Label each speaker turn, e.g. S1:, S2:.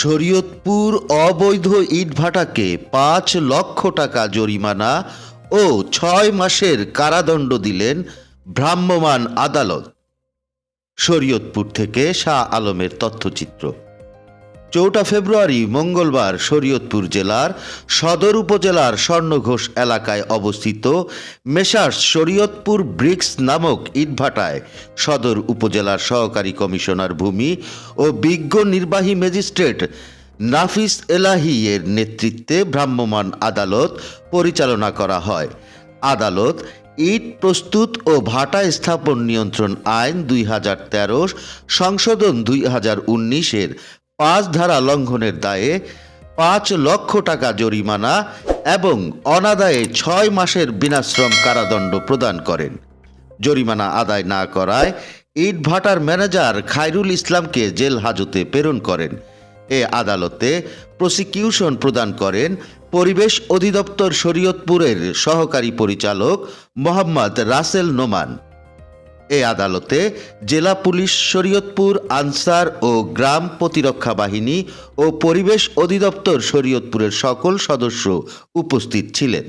S1: শরীয়তপুর অবৈধ ইটভাটাকে পাঁচ লক্ষ টাকা জরিমানা ও ছয় মাসের কারাদণ্ড দিলেন ভ্রাম্যমাণ আদালত। শরীয়তপুর থেকে শাহ আলমের তথ্যচিত্র। চৌঠা ফেব্রুয়ারি মঙ্গলবার শরীয়তপুর জেলার সদর উপজেলার স্বর্ণঘোষ এলাকায় অবস্থিত মেসার্স শরীয়তপুর ব্রিক্স নামক ইটভাটায় সদর উপজেলার সহকারী কমিশনার ভূমি ও বিজ্ঞ নির্বাহী ম্যাজিস্ট্রেট নাফিস এলাহি এর নেতৃত্বে ভ্রাম্যমাণ আদালত পরিচালনা করা হয়। আদালত ইট প্রস্তুত ও ভাটা স্থাপন নিয়ন্ত্রণ আইন দুই হাজার তেরো, সংশোধন দুই হাজার উনিশের পাঁচ ধারা লঙ্ঘনের দায়ে পাঁচ লক্ষ টাকা জরিমানা এবং অনাদায়ে ছয় মাসের বিনাশ্রম কারাদণ্ড প্রদান করেন। জরিমানা আদায় না করায় ইট ভাটার ম্যানেজার খায়রুল ইসলামকে জেল হাজতে প্রেরণ করেন। এ আদালতে প্রসিকিউশন প্রদান করেন পরিবেশ অধিদপ্তর শরীয়তপুরের সহকারী পরিচালক মোহাম্মদ রাসেল নোমান। এ আদালতে জেলা পুলিশ, শরীয়তপুর, আনসার ও গ্রাম প্রতিরক্ষা বাহিনী ও পরিবেশ অধিদপ্তর শরীয়তপুরের সকল সদস্য উপস্থিত ছিলেন।